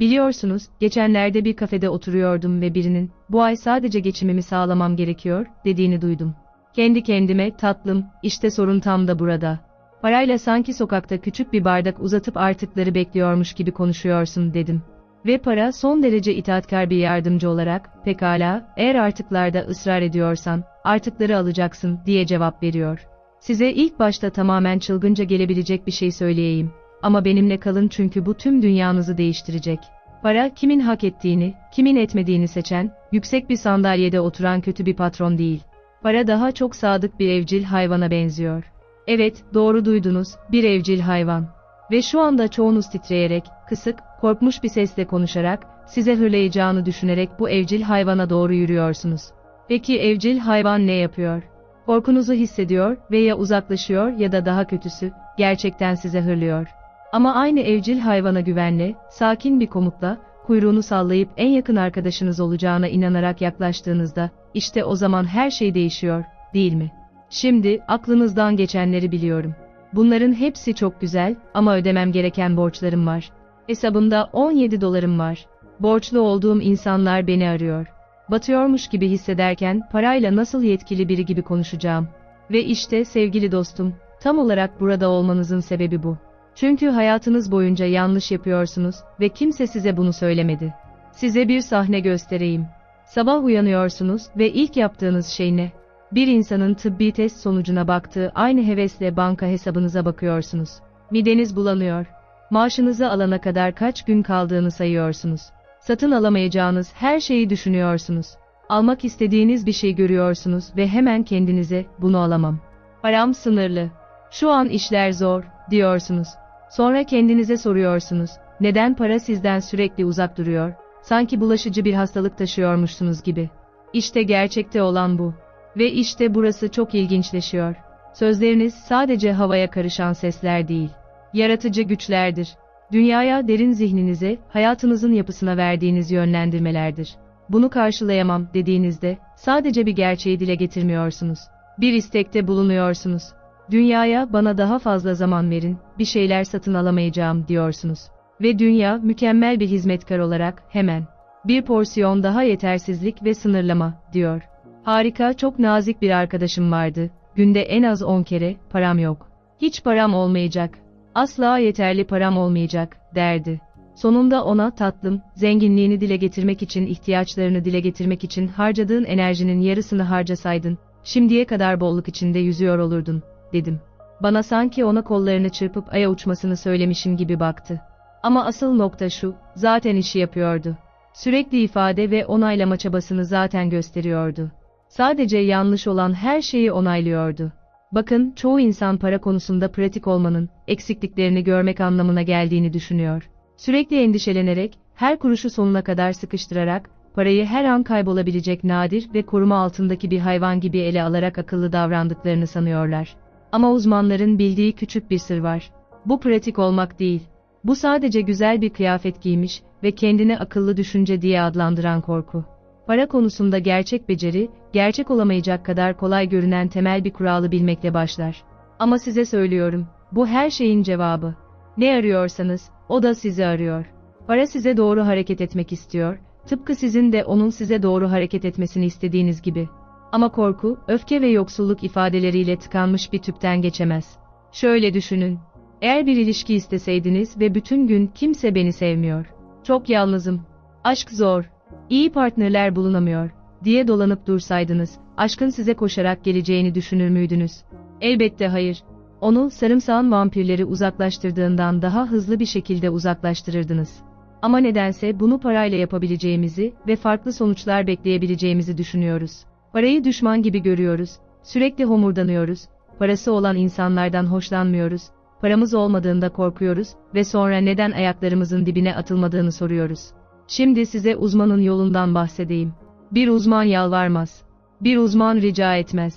Biliyorsunuz, geçenlerde bir kafede oturuyordum ve birinin, bu ay sadece geçimimi sağlamam gerekiyor, dediğini duydum. Kendi kendime, tatlım, işte sorun tam da burada. Parayla sanki sokakta küçük bir bardak uzatıp artıkları bekliyormuş gibi konuşuyorsun, dedim. Ve para son derece itaatkar bir yardımcı olarak, pekala, eğer artıklarda ısrar ediyorsan, artıkları alacaksın, diye cevap veriyor. Size ilk başta tamamen çılgınca gelebilecek bir şey söyleyeyim. Ama benimle kalın çünkü bu tüm dünyanızı değiştirecek. Para, kimin hak ettiğini, kimin etmediğini seçen, yüksek bir sandalyede oturan kötü bir patron değil. Para daha çok sadık bir evcil hayvana benziyor. Evet, doğru duydunuz, bir evcil hayvan. Ve şu anda çoğunuz titreyerek, kısık, korkmuş bir sesle konuşarak, size hırlayacağını düşünerek bu evcil hayvana doğru yürüyorsunuz. Peki evcil hayvan ne yapıyor? Korkunuzu hissediyor ve ya uzaklaşıyor ya da daha kötüsü, gerçekten size hırlıyor. Ama aynı evcil hayvana güvenle, sakin bir komutla, kuyruğunu sallayıp en yakın arkadaşınız olacağına inanarak yaklaştığınızda, işte o zaman her şey değişiyor, değil mi? Şimdi, aklınızdan geçenleri biliyorum. Bunların hepsi çok güzel ama ödemem gereken borçlarım var. Hesabımda 17 dolarım var. Borçlu olduğum insanlar beni arıyor. Batıyormuş gibi hissederken parayla nasıl yetkili biri gibi konuşacağım. Ve işte sevgili dostum, tam olarak burada olmanızın sebebi bu. Çünkü hayatınız boyunca yanlış yapıyorsunuz ve kimse size bunu söylemedi. Size bir sahne göstereyim. Sabah uyanıyorsunuz ve ilk yaptığınız şey ne? Bir insanın tıbbi test sonucuna baktığı aynı hevesle banka hesabınıza bakıyorsunuz. Mideniz bulanıyor. Maaşınızı alana kadar kaç gün kaldığını sayıyorsunuz. Satın alamayacağınız her şeyi düşünüyorsunuz. Almak istediğiniz bir şey görüyorsunuz ve hemen kendinize bunu alamam. Param sınırlı. Şu an işler zor, diyorsunuz. Sonra kendinize soruyorsunuz. Neden para sizden sürekli uzak duruyor? Sanki bulaşıcı bir hastalık taşıyormuşsunuz gibi. İşte gerçekte olan bu. Ve işte burası çok ilginçleşiyor. Sözleriniz sadece havaya karışan sesler değil. Yaratıcı güçlerdir. Dünyaya derin zihninize, hayatınızın yapısına verdiğiniz yönlendirmelerdir. Bunu karşılayamam dediğinizde sadece bir gerçeği dile getirmiyorsunuz. Bir istekte bulunuyorsunuz. Dünyaya bana daha fazla zaman verin, bir şeyler satın alamayacağım diyorsunuz. Ve dünya mükemmel bir hizmetkar olarak hemen bir porsiyon daha yetersizlik ve sınırlama diyor. Harika, çok nazik bir arkadaşım vardı. Günde en az 10 kere param yok. Hiç param olmayacak. Asla yeterli param olmayacak derdi. Sonunda ona tatlım, zenginliğini dile getirmek için ihtiyaçlarını dile getirmek için harcadığın enerjinin yarısını harcasaydın, şimdiye kadar bolluk içinde yüzüyor olurdun, dedim. Bana sanki ona kollarını çırpıp aya uçmasını söylemişim gibi baktı. Ama asıl nokta şu, zaten işi yapıyordu. Sürekli ifade ve onaylama çabasını zaten gösteriyordu. Sadece yanlış olan her şeyi onaylıyordu. Bakın, çoğu insan para konusunda pratik olmanın, eksikliklerini görmek anlamına geldiğini düşünüyor. Sürekli endişelenerek, her kuruşu sonuna kadar sıkıştırarak, parayı her an kaybolabilecek nadir ve koruma altındaki bir hayvan gibi ele alarak akıllı davrandıklarını sanıyorlar. Ama uzmanların bildiği küçük bir sır var. Bu pratik olmak değil. Bu sadece güzel bir kıyafet giymiş ve kendini akıllı düşünce diye adlandıran korku. Para konusunda gerçek beceri, gerçek olamayacak kadar kolay görünen temel bir kuralı bilmekle başlar. Ama size söylüyorum, bu her şeyin cevabı. Ne arıyorsanız, o da sizi arıyor. Para size doğru hareket etmek istiyor, tıpkı sizin de onun size doğru hareket etmesini istediğiniz gibi. Ama korku, öfke ve yoksulluk ifadeleriyle tıkanmış bir tüpten geçemez. Şöyle düşünün. Eğer bir ilişki isteseydiniz ve bütün gün kimse beni sevmiyor. Çok yalnızım. Aşk zor. İyi partnerler bulunamıyor diye dolanıp dursaydınız, aşkın size koşarak geleceğini düşünür müydünüz? Elbette hayır. Onu sarımsağın vampirleri uzaklaştırdığından daha hızlı bir şekilde uzaklaştırırdınız. Ama nedense bunu parayla yapabileceğimizi ve farklı sonuçlar bekleyebileceğimizi düşünüyoruz. Parayı düşman gibi görüyoruz, sürekli homurdanıyoruz, parası olan insanlardan hoşlanmıyoruz, paramız olmadığında korkuyoruz ve sonra neden ayaklarımızın dibine atılmadığını soruyoruz. Şimdi size uzmanın yolundan bahsedeyim. Bir uzman yalvarmaz. Bir uzman rica etmez.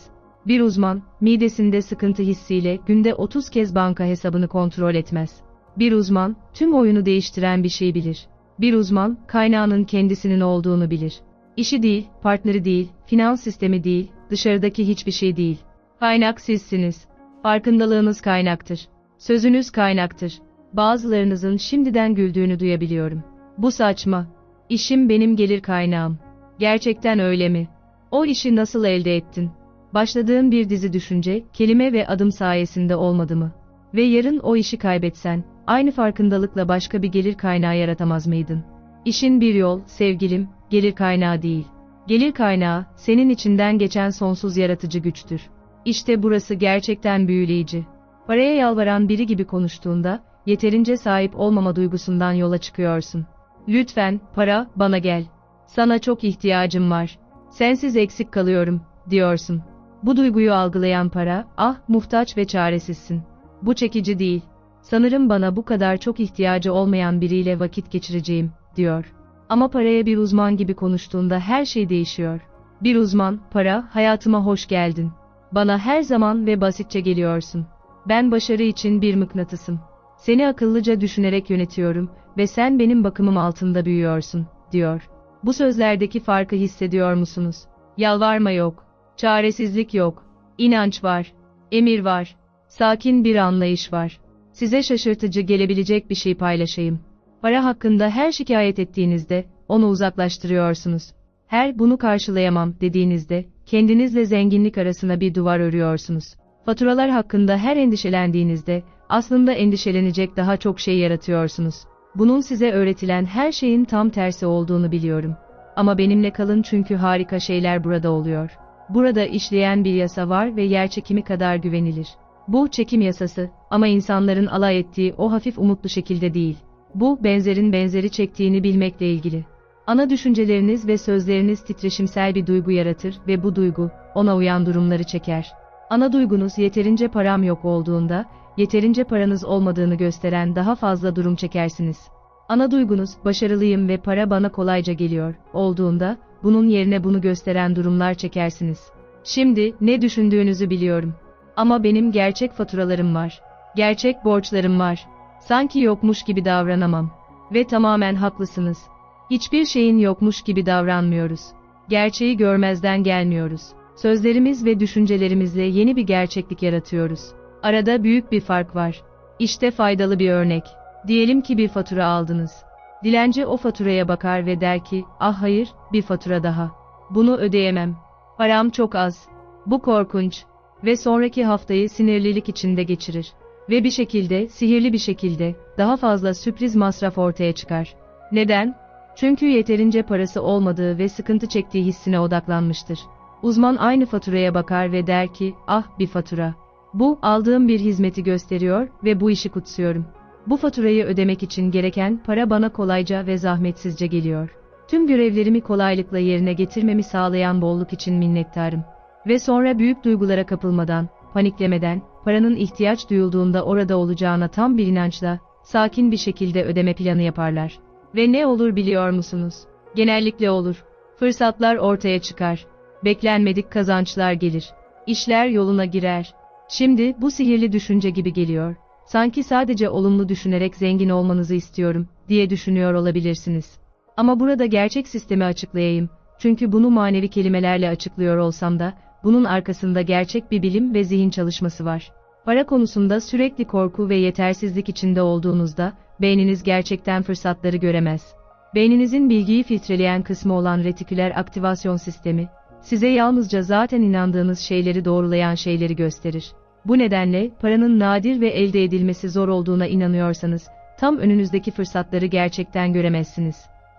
Bir uzman, midesinde sıkıntı hissiyle günde 30 kez banka hesabını kontrol etmez. Bir uzman, tüm oyunu değiştiren bir şey bilir. Bir uzman, kaynağının kendisinin olduğunu bilir. İşi değil, partneri değil, finans sistemi değil, dışarıdaki hiçbir şey değil. Kaynak sizsiniz. Farkındalığınız kaynaktır. Sözünüz kaynaktır. Bazılarınızın şimdiden güldüğünü duyabiliyorum. Bu saçma. İşim benim gelir kaynağım. Gerçekten öyle mi? O işi nasıl elde ettin? Başladığın bir dizi düşünce, kelime ve adım sayesinde olmadı mı? Ve yarın o işi kaybetsen, aynı farkındalıkla başka bir gelir kaynağı yaratamaz mıydın? İşin bir yol, sevgilim, gelir kaynağı değil. Gelir kaynağı, senin içinden geçen sonsuz yaratıcı güçtür. İşte burası gerçekten büyüleyici. Paraya yalvaran biri gibi konuştuğunda, yeterince sahip olmama duygusundan yola çıkıyorsun. Lütfen, para, bana gel. Sana çok ihtiyacım var. Sensiz eksik kalıyorum, diyorsun. Bu duyguyu algılayan para, ah, muhtaç ve çaresizsin. Bu çekici değil. Sanırım bana bu kadar çok ihtiyacı olmayan biriyle vakit geçireceğim, diyor. Ama paraya bir uzman gibi konuştuğunda her şey değişiyor. Bir uzman, para, hayatıma hoş geldin. Bana her zaman ve basitçe geliyorsun. Ben başarı için bir mıknatısım. Seni akıllıca düşünerek yönetiyorum ve sen benim bakımım altında büyüyorsun, diyor. Bu sözlerdeki farkı hissediyor musunuz? Yalvarma yok. Çaresizlik yok. İnanç var. Emir var. Sakin bir anlayış var. Size şaşırtıcı gelebilecek bir şey paylaşayım. Para hakkında her şikayet ettiğinizde, onu uzaklaştırıyorsunuz. Her bunu karşılayamam dediğinizde, kendinizle zenginlik arasına bir duvar örüyorsunuz. Faturalar hakkında her endişelendiğinizde, aslında endişelenecek daha çok şey yaratıyorsunuz. Bunun size öğretilen her şeyin tam tersi olduğunu biliyorum. Ama benimle kalın çünkü harika şeyler burada oluyor. Burada işleyen bir yasa var ve yer çekimi kadar güvenilir. Bu çekim yasası ama insanların alay ettiği o hafif umutlu şekilde değil. Bu benzerin benzeri çektiğini bilmekle ilgili. Ana düşünceleriniz ve sözleriniz titreşimsel bir duygu yaratır ve bu duygu ona uyan durumları çeker. Ana duygunuz yeterince param yok olduğunda, yeterince paranız olmadığını gösteren daha fazla durum çekersiniz. Ana duygunuz başarılıyım ve para bana kolayca geliyor olduğunda, bunun yerine bunu gösteren durumlar çekersiniz. Şimdi ne düşündüğünüzü biliyorum. Ama benim gerçek faturalarım var. Gerçek borçlarım var. Sanki yokmuş gibi davranamam. Ve tamamen haklısınız. Hiçbir şeyin yokmuş gibi davranmıyoruz. Gerçeği görmezden gelmiyoruz. Sözlerimiz ve düşüncelerimizle yeni bir gerçeklik yaratıyoruz. Arada büyük bir fark var. İşte faydalı bir örnek. Diyelim ki bir fatura aldınız. Dilenci o faturaya bakar ve der ki, ah hayır, bir fatura daha. Bunu ödeyemem. Param çok az. Bu korkunç. Ve sonraki haftayı sinirlilik içinde geçirir. Ve bir şekilde, sihirli bir şekilde, daha fazla sürpriz masraf ortaya çıkar. Neden? Çünkü yeterince parası olmadığı ve sıkıntı çektiği hissine odaklanmıştır. Uzman aynı faturaya bakar ve der ki, ah bir fatura. Bu, aldığım bir hizmeti gösteriyor ve bu işi kutsuyorum. Bu faturayı ödemek için gereken para bana kolayca ve zahmetsizce geliyor. Tüm görevlerimi kolaylıkla yerine getirmemi sağlayan bolluk için minnettarım. Ve sonra büyük duygulara kapılmadan, paniklemeden, paranın ihtiyaç duyulduğunda orada olacağına tam bir inançla, sakin bir şekilde ödeme planı yaparlar. Ve ne olur biliyor musunuz? Genellikle olur. Fırsatlar ortaya çıkar. Beklenmedik kazançlar gelir. İşler yoluna girer. Şimdi bu sihirli düşünce gibi geliyor. Sanki sadece olumlu düşünerek zengin olmanızı istiyorum diye düşünüyor olabilirsiniz. Ama burada gerçek sistemi açıklayayım. Çünkü bunu manevi kelimelerle açıklıyor olsam da bunun arkasında gerçek bir bilim ve zihin çalışması var. Para konusunda sürekli korku ve yetersizlik içinde olduğunuzda beyniniz gerçekten fırsatları göremez. Beyninizin bilgiyi filtreleyen kısmı olan retiküler aktivasyon sistemi size yalnızca zaten inandığınız şeyleri doğrulayan şeyleri gösterir. Bu nedenle paranın nadir ve elde edilmesi zor olduğuna inanıyorsanız tam önünüzdeki fırsatları gerçekten göremezsiniz.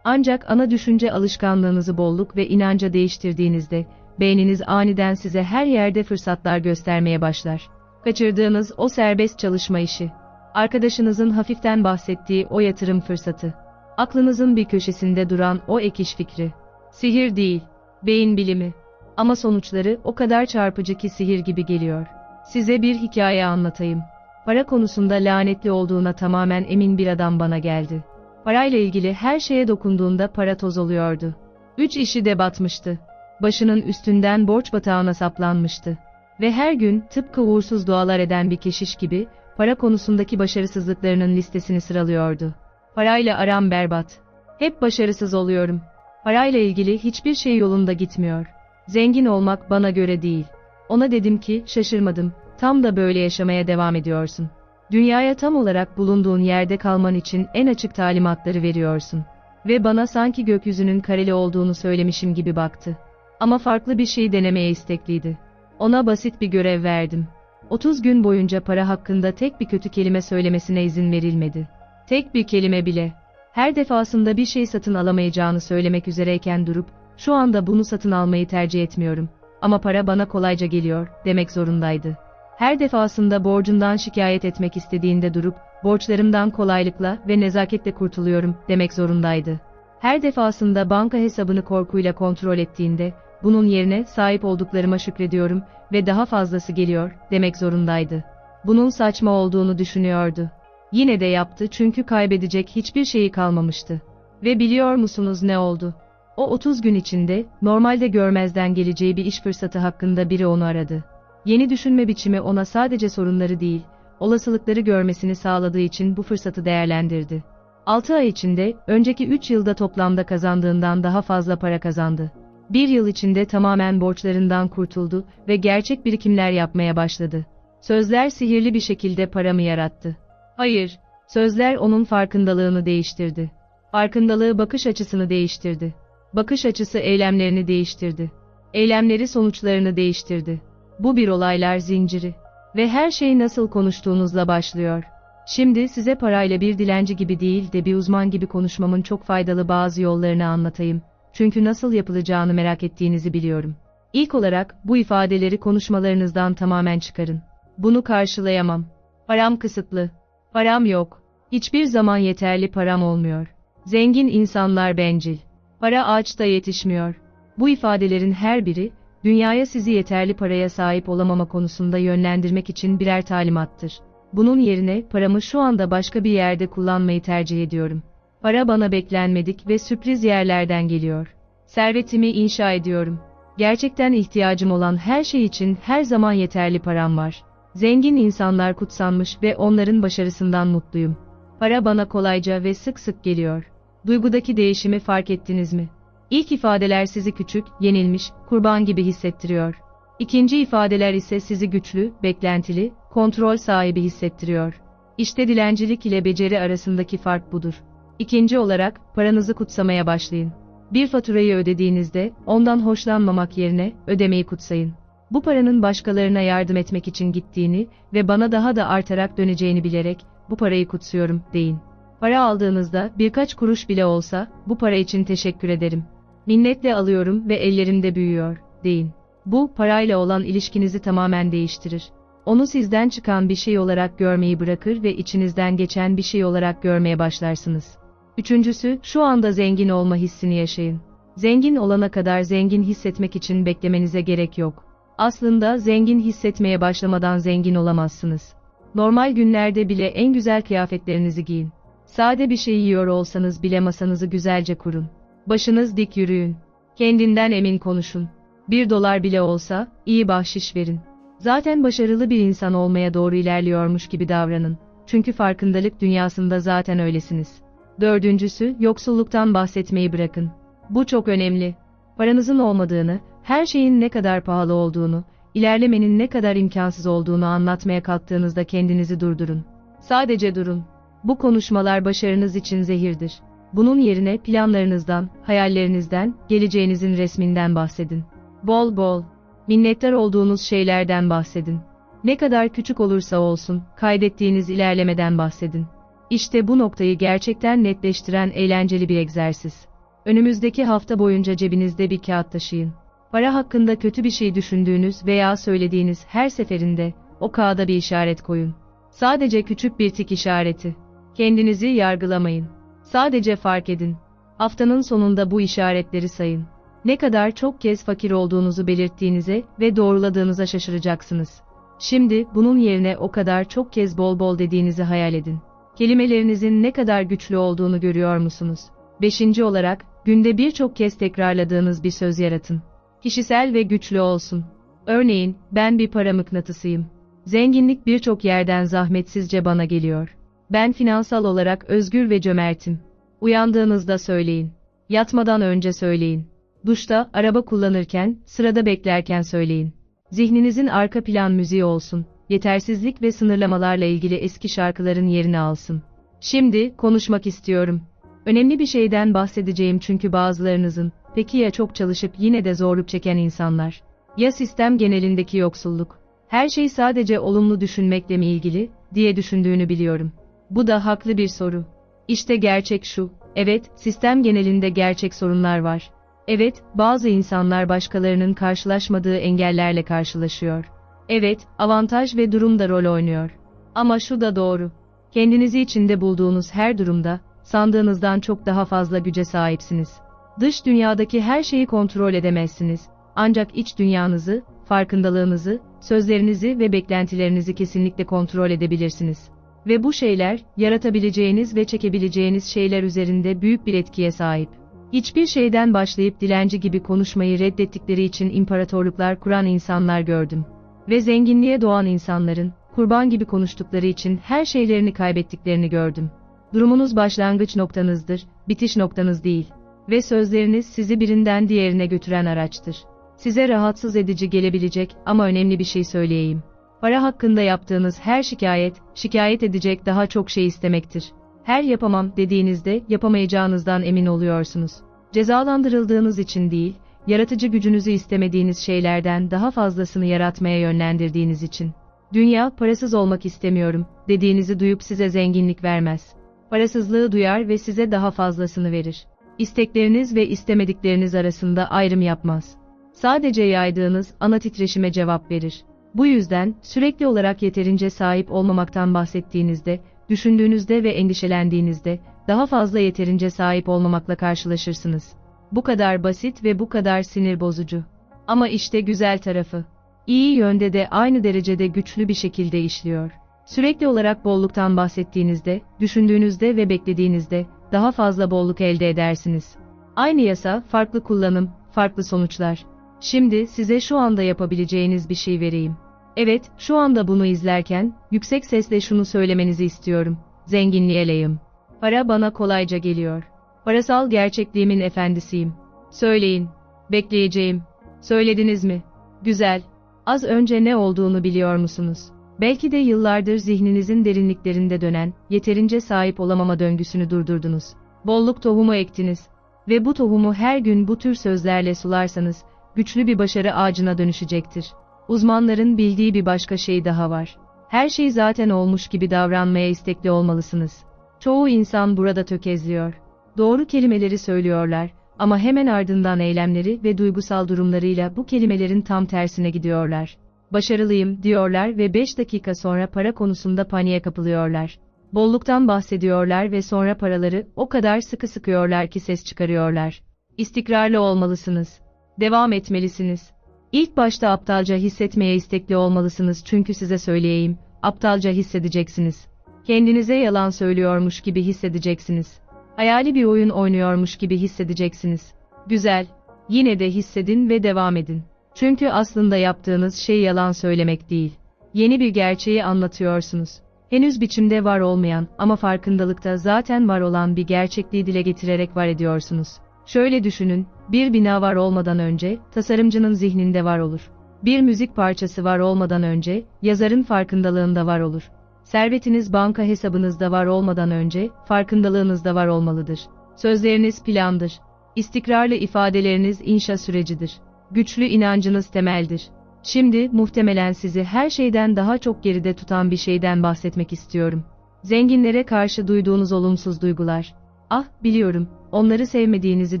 Ancak ana düşünce alışkanlığınızı bolluk ve inanca değiştirdiğinizde beyniniz aniden size her yerde fırsatlar göstermeye başlar. Kaçırdığınız o serbest çalışma işi, arkadaşınızın hafiften bahsettiği o yatırım fırsatı, aklınızın bir köşesinde duran o ek iş fikri. Sihir değil, beyin bilimi. Ama sonuçları o kadar çarpıcı ki sihir gibi geliyor. Size bir hikaye anlatayım. Para konusunda lanetli olduğuna tamamen emin bir adam bana geldi. Parayla ilgili her şeye dokunduğunda para toz oluyordu. Üç işi de batmıştı. Başının üstünden borç batağına saplanmıştı. Ve her gün tıpkı uğursuz dualar eden bir keşiş gibi para konusundaki başarısızlıklarının listesini sıralıyordu. Parayla aram berbat. Hep başarısız oluyorum. Parayla ilgili hiçbir şey yolunda gitmiyor. Zengin olmak bana göre değil. Ona dedim ki, şaşırmadım, tam da böyle yaşamaya devam ediyorsun. Dünyaya tam olarak bulunduğun yerde kalman için en açık talimatları veriyorsun. Ve bana sanki gökyüzünün kareli olduğunu söylemişim gibi baktı. Ama farklı bir şey denemeye istekliydi. Ona basit bir görev verdim. 30 gün boyunca para hakkında tek bir kötü kelime söylemesine izin verilmedi. Tek bir kelime bile. Her defasında bir şey satın alamayacağını söylemek üzereyken durup, şu anda bunu satın almayı tercih etmiyorum. Ama para bana kolayca geliyor, demek zorundaydı. Her defasında borcundan şikayet etmek istediğinde durup, borçlarımdan kolaylıkla ve nezaketle kurtuluyorum, demek zorundaydı. Her defasında banka hesabını korkuyla kontrol ettiğinde, bunun yerine sahip olduklarıma şükrediyorum ve daha fazlası geliyor, demek zorundaydı. Bunun saçma olduğunu düşünüyordu. Yine de yaptı çünkü kaybedecek hiçbir şeyi kalmamıştı. Ve biliyor musunuz ne oldu? O 30 gün içinde, normalde görmezden geleceği bir iş fırsatı hakkında biri onu aradı. Yeni düşünme biçimi ona sadece sorunları değil, olasılıkları görmesini sağladığı için bu fırsatı değerlendirdi. 6 ay içinde, önceki 3 yılda toplamda kazandığından daha fazla para kazandı. Bir yıl içinde tamamen borçlarından kurtuldu ve gerçek birikimler yapmaya başladı. Sözler sihirli bir şekilde paramı yarattı. Hayır, sözler onun farkındalığını değiştirdi. Farkındalığı bakış açısını değiştirdi. Bakış açısı eylemlerini değiştirdi. Eylemleri sonuçlarını değiştirdi. Bu bir olaylar zinciri. Ve her şey nasıl konuştuğunuzla başlıyor. Şimdi size parayla bir dilenci gibi değil de bir uzman gibi konuşmamın çok faydalı bazı yollarını anlatayım. Çünkü nasıl yapılacağını merak ettiğinizi biliyorum. İlk olarak bu ifadeleri konuşmalarınızdan tamamen çıkarın. Bunu karşılayamam. Param kısıtlı. Param yok. Hiçbir zaman yeterli param olmuyor. Zengin insanlar bencil. Para ağaçta yetişmiyor. Bu ifadelerin her biri, dünyaya sizi yeterli paraya sahip olamama konusunda yönlendirmek için birer talimattır. Bunun yerine paramı şu anda başka bir yerde kullanmayı tercih ediyorum. Para bana beklenmedik ve sürpriz yerlerden geliyor. Servetimi inşa ediyorum. Gerçekten ihtiyacım olan her şey için her zaman yeterli param var. Zengin insanlar kutsanmış ve onların başarısından mutluyum. Para bana kolayca ve sık sık geliyor. Duygudaki değişimi fark ettiniz mi? İlk ifadeler sizi küçük, yenilmiş, kurban gibi hissettiriyor. İkinci ifadeler ise sizi güçlü, beklentili, kontrol sahibi hissettiriyor. İşte dilencilik ile beceri arasındaki fark budur. İkinci olarak, paranızı kutsamaya başlayın. Bir faturayı ödediğinizde, ondan hoşlanmamak yerine, ödemeyi kutsayın. Bu paranın başkalarına yardım etmek için gittiğini ve bana daha da artarak döneceğini bilerek, bu parayı kutsuyorum, deyin. Para aldığınızda, birkaç kuruş bile olsa, bu para için teşekkür ederim. Minnetle alıyorum ve ellerimde büyüyor, deyin. Bu, parayla olan ilişkinizi tamamen değiştirir. Onu sizden çıkan bir şey olarak görmeyi bırakır ve içinizden geçen bir şey olarak görmeye başlarsınız. Üçüncüsü, şu anda zengin olma hissini yaşayın. Zengin olana kadar zengin hissetmek için beklemenize gerek yok. Aslında zengin hissetmeye başlamadan zengin olamazsınız. Normal günlerde bile en güzel kıyafetlerinizi giyin. Sade bir şey yiyor olsanız bile masanızı güzelce kurun. Başınız dik yürüyün. Kendinden emin konuşun. Bir dolar bile olsa, iyi bahşiş verin. Zaten başarılı bir insan olmaya doğru ilerliyormuş gibi davranın. Çünkü farkındalık dünyasında zaten öylesiniz. Dördüncüsü, yoksulluktan bahsetmeyi bırakın. Bu çok önemli. Paranızın olmadığını, her şeyin ne kadar pahalı olduğunu, ilerlemenin ne kadar imkansız olduğunu anlatmaya kalktığınızda kendinizi durdurun. Sadece durun. Bu konuşmalar başarınız için zehirdir. Bunun yerine planlarınızdan, hayallerinizden, geleceğinizin resminden bahsedin. Bol bol, minnettar olduğunuz şeylerden bahsedin. Ne kadar küçük olursa olsun, kaydettiğiniz ilerlemeden bahsedin. İşte bu noktayı gerçekten netleştiren eğlenceli bir egzersiz. Önümüzdeki hafta boyunca cebinizde bir kağıt taşıyın. Para hakkında kötü bir şey düşündüğünüz veya söylediğiniz her seferinde, o kağıda bir işaret koyun. Sadece küçük bir tik işareti. Kendinizi yargılamayın. Sadece fark edin. Haftanın sonunda bu işaretleri sayın. Ne kadar çok kez fakir olduğunuzu belirttiğinize ve doğruladığınıza şaşıracaksınız. Şimdi bunun yerine o kadar çok kez bol bol dediğinizi hayal edin. Kelimelerinizin ne kadar güçlü olduğunu görüyor musunuz? Beşinci olarak, günde birçok kez tekrarladığınız bir söz yaratın. Kişisel ve güçlü olsun. Örneğin, ben bir para mıknatısıyım. Zenginlik birçok yerden zahmetsizce bana geliyor. Ben finansal olarak özgür ve cömertim. Uyandığınızda söyleyin. Yatmadan önce söyleyin. Duşta, araba kullanırken, sırada beklerken söyleyin. Zihninizin arka plan müziği olsun. Yetersizlik ve sınırlamalarla ilgili eski şarkıların yerini alsın. Şimdi konuşmak istiyorum. Önemli bir şeyden bahsedeceğim çünkü bazılarınızın, peki ya çok çalışıp yine de zorluk çeken insanlar? Ya sistem genelindeki yoksulluk? Her şey sadece olumlu düşünmekle mi ilgili, diye düşündüğünü biliyorum. Bu da haklı bir soru. İşte gerçek şu, evet, sistem genelinde gerçek sorunlar var. Evet, bazı insanlar başkalarının karşılaşmadığı engellerle karşılaşıyor. Evet, avantaj ve durum da rol oynuyor. Ama şu da doğru. Kendinizi içinde bulduğunuz her durumda, sandığınızdan çok daha fazla güce sahipsiniz. Dış dünyadaki her şeyi kontrol edemezsiniz. Ancak iç dünyanızı, farkındalığınızı, sözlerinizi ve beklentilerinizi kesinlikle kontrol edebilirsiniz. Ve bu şeyler, yaratabileceğiniz ve çekebileceğiniz şeyler üzerinde büyük bir etkiye sahip. Hiçbir şeyden başlayıp dilenci gibi konuşmayı reddettikleri için imparatorluklar kuran insanlar gördüm. Ve zenginliğe doğan insanların, kurban gibi konuştukları için her şeylerini kaybettiklerini gördüm. Durumunuz başlangıç noktanızdır, bitiş noktanız değil. Ve sözleriniz sizi birinden diğerine götüren araçtır. Size rahatsız edici gelebilecek ama önemli bir şey söyleyeyim. Para hakkında yaptığınız her şikayet, şikayet edecek daha çok şey istemektir. Her yapamam dediğinizde yapamayacağınızdan emin oluyorsunuz. Cezalandırıldığınız için değil, yaratıcı gücünüzü istemediğiniz şeylerden daha fazlasını yaratmaya yönlendirdiğiniz için. Dünya, parasız olmak istemiyorum, dediğinizi duyup size zenginlik vermez. Parasızlığı duyar ve size daha fazlasını verir. İstekleriniz ve istemedikleriniz arasında ayrım yapmaz. Sadece yaydığınız ana titreşime cevap verir. Bu yüzden, sürekli olarak yeterince sahip olmamaktan bahsettiğinizde, düşündüğünüzde ve endişelendiğinizde, daha fazla yeterince sahip olmamakla karşılaşırsınız. Bu kadar basit ve bu kadar sinir bozucu. Ama işte güzel tarafı. İyi yönde de aynı derecede güçlü bir şekilde işliyor. Sürekli olarak bolluktan bahsettiğinizde, düşündüğünüzde ve beklediğinizde, daha fazla bolluk elde edersiniz. Aynı yasa, farklı kullanım, farklı sonuçlar. Şimdi size şu anda yapabileceğiniz bir şey vereyim. Evet, şu anda bunu izlerken, yüksek sesle şunu söylemenizi istiyorum. Zenginliğe layığım. Para bana kolayca geliyor. Parasal gerçekliğimin efendisiyim. Söyleyin. Bekleyeceğim. Söylediniz mi? Güzel. Az önce ne olduğunu biliyor musunuz? Belki de yıllardır zihninizin derinliklerinde dönen, yeterince sahip olamama döngüsünü durdurdunuz. Bolluk tohumu ektiniz. Ve bu tohumu her gün bu tür sözlerle sularsanız, güçlü bir başarı ağacına dönüşecektir. Uzmanların bildiği bir başka şey daha var. Her şey zaten olmuş gibi davranmaya istekli olmalısınız. Çoğu insan burada tökezliyor. Doğru kelimeleri söylüyorlar ama hemen ardından eylemleri ve duygusal durumlarıyla bu kelimelerin tam tersine gidiyorlar. Başarılıyım diyorlar ve 5 dakika sonra para konusunda paniğe kapılıyorlar. Bolluktan bahsediyorlar ve sonra paraları o kadar sıkı sıkıyorlar ki ses çıkarıyorlar. İstikrarlı olmalısınız. Devam etmelisiniz. İlk başta aptalca hissetmeye istekli olmalısınız çünkü size söyleyeyim, aptalca hissedeceksiniz. Kendinize yalan söylüyormuş gibi hissedeceksiniz. Hayali bir oyun oynuyormuş gibi hissedeceksiniz. Güzel. Yine de hissedin ve devam edin. Çünkü aslında yaptığınız şey yalan söylemek değil. Yeni bir gerçeği anlatıyorsunuz. Henüz biçimde var olmayan ama farkındalıkta zaten var olan bir gerçekliği dile getirerek var ediyorsunuz. Şöyle düşünün, bir bina var olmadan önce, tasarımcının zihninde var olur. Bir müzik parçası var olmadan önce, yazarın farkındalığında var olur. Servetiniz banka hesabınızda var olmadan önce, farkındalığınızda var olmalıdır. Sözleriniz plandır. İstikrarlı ifadeleriniz inşa sürecidir. Güçlü inancınız temeldir. Şimdi, muhtemelen sizi her şeyden daha çok geride tutan bir şeyden bahsetmek istiyorum. Zenginlere karşı duyduğunuz olumsuz duygular. Ah, biliyorum, onları sevmediğinizi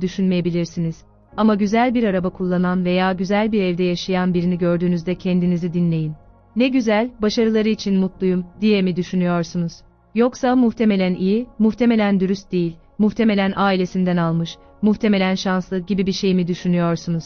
düşünmeyebilirsiniz. Ama güzel bir araba kullanan veya güzel bir evde yaşayan birini gördüğünüzde kendinizi dinleyin. Ne güzel, başarıları için mutluyum, diye mi düşünüyorsunuz? Yoksa muhtemelen iyi, muhtemelen dürüst değil, muhtemelen ailesinden almış, muhtemelen şanslı gibi bir şey mi düşünüyorsunuz?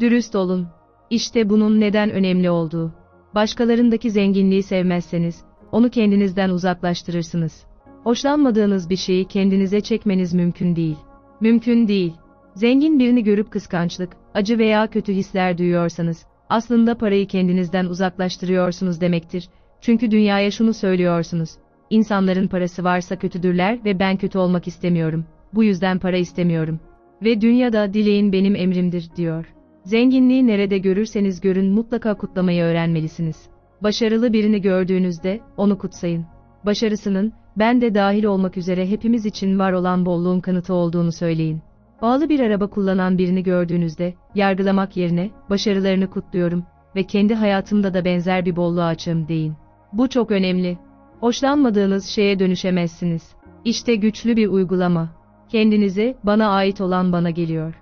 Dürüst olun. İşte bunun neden önemli olduğu. Başkalarındaki zenginliği sevmezseniz, onu kendinizden uzaklaştırırsınız. Hoşlanmadığınız bir şeyi kendinize çekmeniz mümkün değil. Mümkün değil. Zengin birini görüp kıskançlık, acı veya kötü hisler duyuyorsanız, aslında parayı kendinizden uzaklaştırıyorsunuz demektir. Çünkü dünyaya şunu söylüyorsunuz. İnsanların parası varsa kötüdürler ve ben kötü olmak istemiyorum. Bu yüzden para istemiyorum. Ve dünyada dileğin benim emrimdir diyor. Zenginliği nerede görürseniz görün mutlaka kutlamayı öğrenmelisiniz. Başarılı birini gördüğünüzde onu kutsayın. Başarısının, ben de dahil olmak üzere hepimiz için var olan bolluğun kanıtı olduğunu söyleyin. Pahalı bir araba kullanan birini gördüğünüzde, yargılamak yerine, başarılarını kutluyorum ve kendi hayatımda da benzer bir bolluğa açığım deyin. Bu çok önemli. Hoşlanmadığınız şeye dönüşemezsiniz. İşte güçlü bir uygulama. Kendinize, bana ait olan bana geliyor.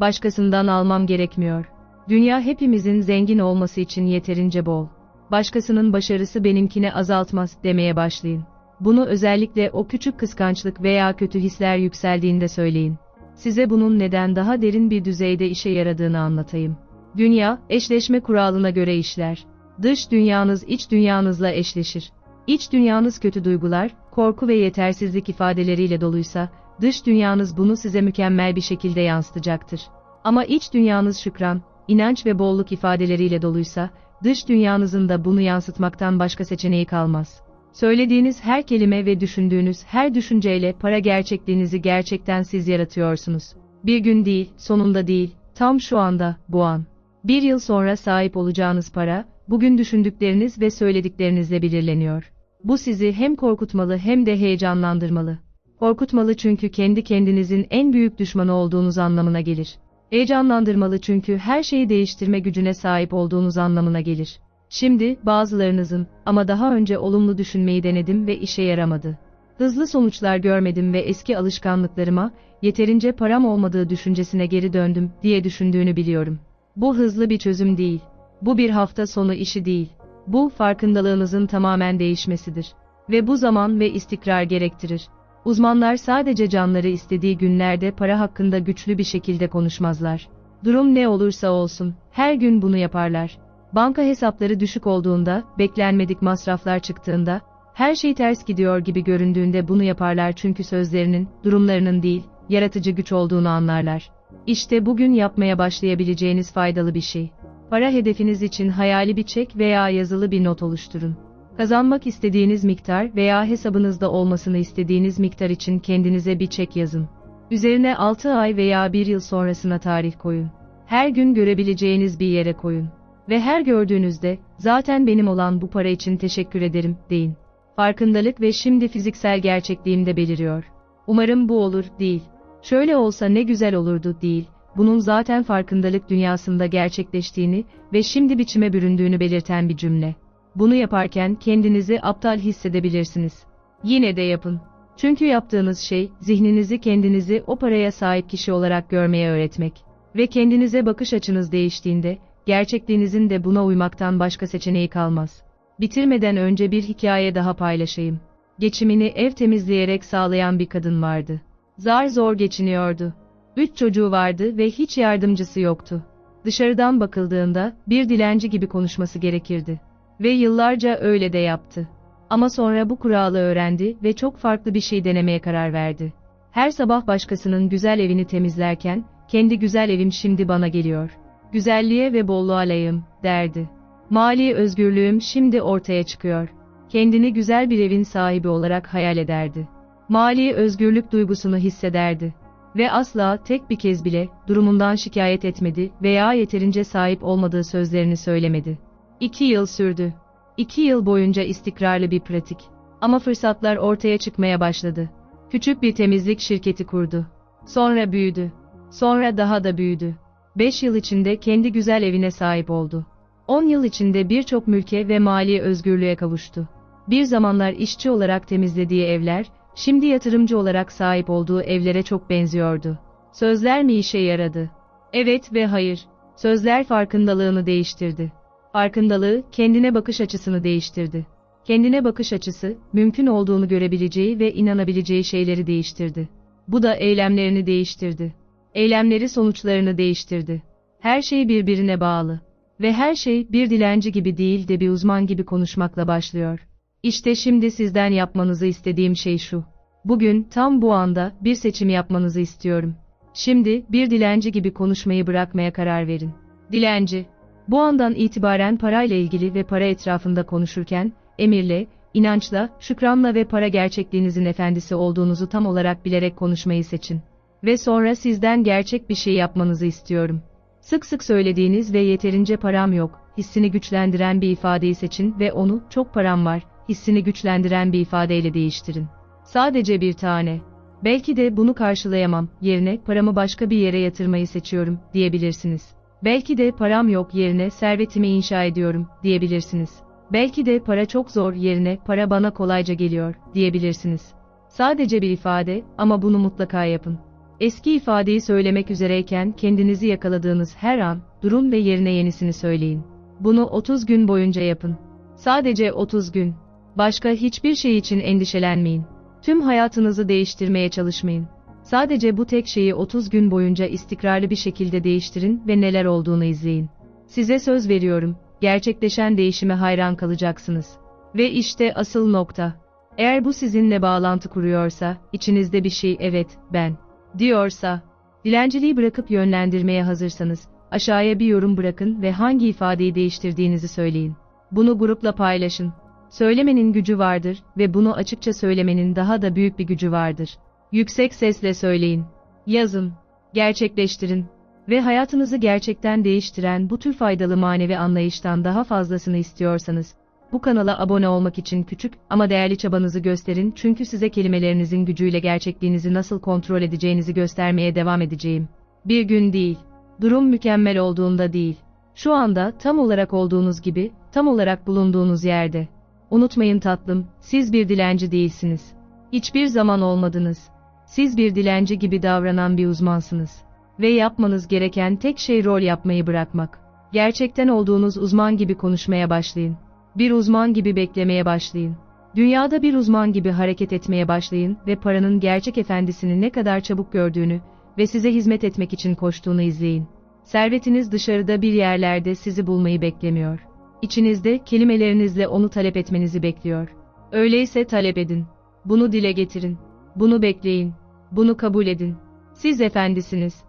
Başkasından almam gerekmiyor. Dünya hepimizin zengin olması için yeterince bol. Başkasının başarısı benimkine azaltmaz demeye başlayın. Bunu özellikle o küçük kıskançlık veya kötü hisler yükseldiğinde söyleyin. Size bunun neden daha derin bir düzeyde işe yaradığını anlatayım. Dünya, eşleşme kuralına göre işler. Dış dünyanız iç dünyanızla eşleşir. İç dünyanız kötü duygular, korku ve yetersizlik ifadeleriyle doluysa, dış dünyanız bunu size mükemmel bir şekilde yansıtacaktır. Ama iç dünyanız şükran, inanç ve bolluk ifadeleriyle doluysa, dış dünyanızın da bunu yansıtmaktan başka seçeneği kalmaz. Söylediğiniz her kelime ve düşündüğünüz her düşünceyle para gerçekliğinizi gerçekten siz yaratıyorsunuz. Bir gün değil, sonunda değil, tam şu anda, bu an. Bir yıl sonra sahip olacağınız para, bugün düşündükleriniz ve söylediklerinizle belirleniyor. Bu sizi hem korkutmalı hem de heyecanlandırmalı. Korkutmalı çünkü kendi kendinizin en büyük düşmanı olduğunuz anlamına gelir. Heyecanlandırmalı çünkü her şeyi değiştirme gücüne sahip olduğunuz anlamına gelir. Şimdi, bazılarınızın, ama daha önce olumlu düşünmeyi denedim ve işe yaramadı. Hızlı sonuçlar görmedim ve eski alışkanlıklarıma, yeterince param olmadığı düşüncesine geri döndüm, diye düşündüğünü biliyorum. Bu hızlı bir çözüm değil. Bu bir hafta sonu işi değil. Bu, farkındalığınızın tamamen değişmesidir. Ve bu zaman ve istikrar gerektirir. Uzmanlar sadece canları istediği günlerde para hakkında güçlü bir şekilde konuşmazlar. Durum ne olursa olsun, her gün bunu yaparlar. Banka hesapları düşük olduğunda, beklenmedik masraflar çıktığında, her şey ters gidiyor gibi göründüğünde bunu yaparlar çünkü sözlerinin, durumlarının değil, yaratıcı güç olduğunu anlarlar. İşte bugün yapmaya başlayabileceğiniz faydalı bir şey. Para hedefiniz için hayali bir çek veya yazılı bir not oluşturun. Kazanmak istediğiniz miktar veya hesabınızda olmasını istediğiniz miktar için kendinize bir çek yazın. Üzerine 6 ay veya 1 yıl sonrasına tarih koyun. Her gün görebileceğiniz bir yere koyun. Ve her gördüğünüzde, zaten benim olan bu para için teşekkür ederim, deyin. Farkındalık ve şimdi fiziksel gerçekliğimde beliriyor. Umarım bu olur, değil. Şöyle olsa ne güzel olurdu, değil. Bunun zaten farkındalık dünyasında gerçekleştiğini ve şimdi biçime büründüğünü belirten bir cümle. Bunu yaparken kendinizi aptal hissedebilirsiniz. Yine de yapın. Çünkü yaptığınız şey, zihninizi kendinizi o paraya sahip kişi olarak görmeye öğretmek. Ve kendinize bakış açınız değiştiğinde, gerçekliğinizin de buna uymaktan başka seçeneği kalmaz. Bitirmeden önce bir hikaye daha paylaşayım. Geçimini ev temizleyerek sağlayan bir kadın vardı. Zar zor geçiniyordu. Üç çocuğu vardı ve hiç yardımcısı yoktu. Dışarıdan bakıldığında bir dilenci gibi konuşması gerekirdi. Ve yıllarca öyle de yaptı. Ama sonra bu kuralı öğrendi ve çok farklı bir şey denemeye karar verdi. Her sabah başkasının güzel evini temizlerken, kendi güzel evim şimdi bana geliyor. Güzelliğe ve bolluğa layığım, derdi. Mali özgürlüğüm şimdi ortaya çıkıyor. Kendini güzel bir evin sahibi olarak hayal ederdi. Mali özgürlük duygusunu hissederdi. Ve asla tek bir kez bile durumundan şikayet etmedi veya yeterince sahip olmadığı sözlerini söylemedi. İki yıl sürdü. İki yıl boyunca istikrarlı bir pratik. Ama fırsatlar ortaya çıkmaya başladı. Küçük bir temizlik şirketi kurdu. Sonra büyüdü. Sonra daha da büyüdü. Beş yıl içinde kendi güzel evine sahip oldu. On yıl içinde birçok mülke ve mali özgürlüğe kavuştu. Bir zamanlar işçi olarak temizlediği evler, şimdi yatırımcı olarak sahip olduğu evlere çok benziyordu. Sözler mi işe yaradı? Evet ve hayır. Sözler farkındalığını değiştirdi. Farkındalığı, kendine bakış açısını değiştirdi. Kendine bakış açısı, mümkün olduğunu görebileceği ve inanabileceği şeyleri değiştirdi. Bu da eylemlerini değiştirdi. Eylemleri sonuçlarını değiştirdi. Her şey birbirine bağlı. Ve her şey bir dilenci gibi değil de bir uzman gibi konuşmakla başlıyor. İşte şimdi sizden yapmanızı istediğim şey şu. Bugün, tam bu anda, bir seçim yapmanızı istiyorum. Şimdi, bir dilenci gibi konuşmayı bırakmaya karar verin. Dilenci, bu andan itibaren parayla ilgili ve para etrafında konuşurken, emirle, inançla, şükranla ve para gerçekliğinizin efendisi olduğunuzu tam olarak bilerek konuşmayı seçin. Ve sonra sizden gerçek bir şey yapmanızı istiyorum. Sık sık söylediğiniz ve yeterince param yok, hissini güçlendiren bir ifadeyi seçin ve onu, çok param var, hissini güçlendiren bir ifadeyle değiştirin. Sadece bir tane. Belki de bunu karşılayamam, yerine paramı başka bir yere yatırmayı seçiyorum, diyebilirsiniz. Belki de param yok yerine servetimi inşa ediyorum, diyebilirsiniz. Belki de para çok zor yerine para bana kolayca geliyor, diyebilirsiniz. Sadece bir ifade ama bunu mutlaka yapın. Eski ifadeyi söylemek üzereyken kendinizi yakaladığınız her an, durun ve yerine yenisini söyleyin. Bunu 30 gün boyunca yapın. Sadece 30 gün. Başka hiçbir şey için endişelenmeyin. Tüm hayatınızı değiştirmeye çalışmayın. Sadece bu tek şeyi 30 gün boyunca istikrarlı bir şekilde değiştirin ve neler olduğunu izleyin. Size söz veriyorum, gerçekleşen değişime hayran kalacaksınız. Ve işte asıl nokta. Eğer bu sizinle bağlantı kuruyorsa, içinizde bir şey evet, ben, diyorsa, dilenciliği bırakıp yönlendirmeye hazırsanız, aşağıya bir yorum bırakın ve hangi ifadeyi değiştirdiğinizi söyleyin. Bunu grupla paylaşın. Söylemenin gücü vardır ve bunu açıkça söylemenin daha da büyük bir gücü vardır. Yüksek sesle söyleyin. Yazın. Gerçekleştirin. Ve hayatınızı gerçekten değiştiren bu tür faydalı manevi anlayıştan daha fazlasını istiyorsanız, bu kanala abone olmak için küçük ama değerli çabanızı gösterin çünkü size kelimelerinizin gücüyle gerçekliğinizi nasıl kontrol edeceğinizi göstermeye devam edeceğim. Bir gün değil. Durum mükemmel olduğunda değil. Şu anda tam olarak olduğunuz gibi, tam olarak bulunduğunuz yerde. Unutmayın tatlım, siz bir dilenci değilsiniz. Hiçbir zaman olmadınız. Siz bir dilenci gibi davranan bir uzmansınız. Ve yapmanız gereken tek şey rol yapmayı bırakmak. Gerçekten olduğunuz uzman gibi konuşmaya başlayın. Bir uzman gibi beklemeye başlayın. Dünyada bir uzman gibi hareket etmeye başlayın ve paranın gerçek efendisini ne kadar çabuk gördüğünü ve size hizmet etmek için koştuğunu izleyin. Servetiniz dışarıda bir yerlerde sizi bulmayı beklemiyor. İçinizde kelimelerinizle onu talep etmenizi bekliyor. Öyleyse talep edin. Bunu dile getirin. Bunu bekleyin. Bunu kabul edin. Siz efendisiniz.